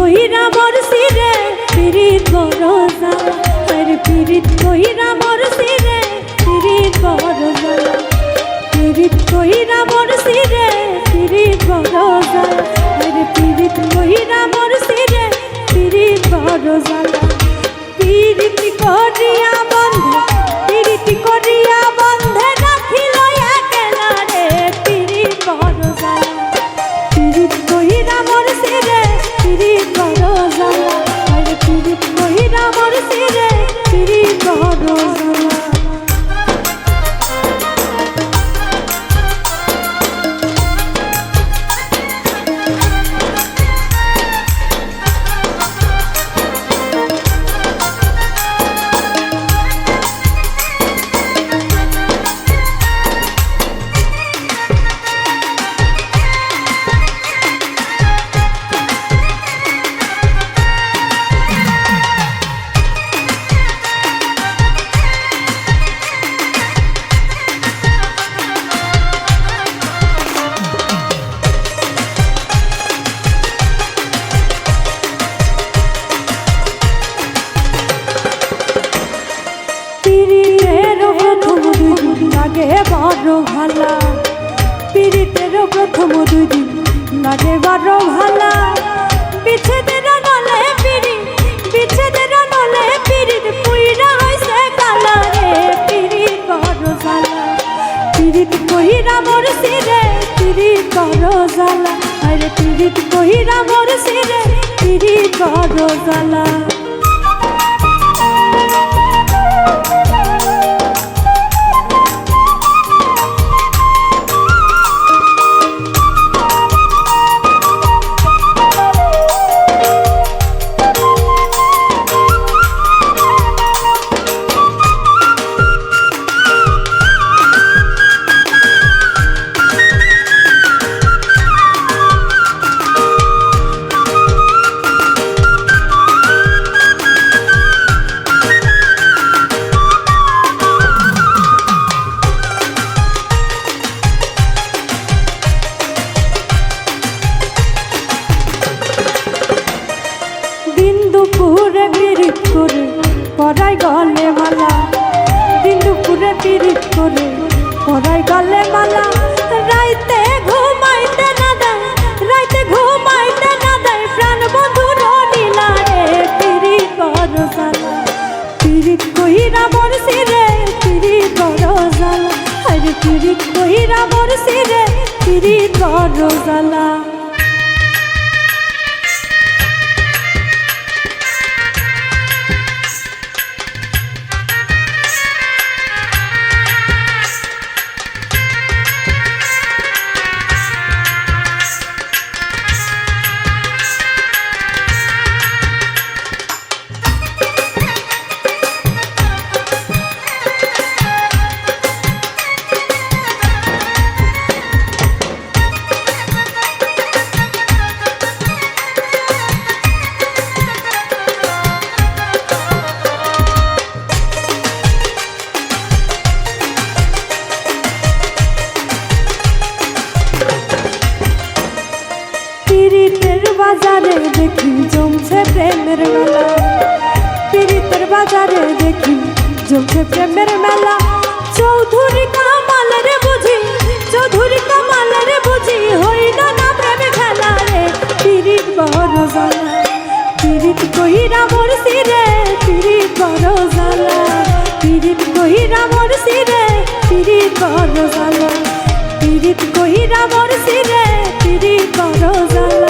কইরা পিরিত কহিরা মোর সিরে পিরিত বড় লাগে বড় ভালা, পীড়িতের প্রথম দুই দিন লাগে বড় ভালা। বিচ্ছেদের নলে পিড়ি বিচ্ছেদের নলে পিড়িত পুইরা হইছে কালা রে পিড়িত বড় জ্বালা। পিড়িত কহিরা মোর সিরে পিড়িত বড় জ্বালা। আরে পিড়িত কহিরা মোর সিরে পিড়িত বড় জ্বালা। আরে পিরিত কহিরা মোর সিরে পিরিত বড় জ্বালা পীড়িতের বাজারে দেখি জমছে প্রেমের মেলা। পীড়িতের বাজারে দেখি জমছে প্রেমের মেলা। চৌধুরী কামালের বুঝি, চৌধুরী কামালের বুঝি হইল না প্রেমে খেলা রে। পীড়িত বড় জ্বালা পীড়িত কহিরা মোর সিরে পীড়িত বড় জ্বালা পীড়িত কহিরা মোর সিরে পীড়িত বড় জ্বালা পীড়িত কহিরা মোর সিরে পীড়িত বড় জ্বালা আরে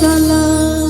জ্বালা।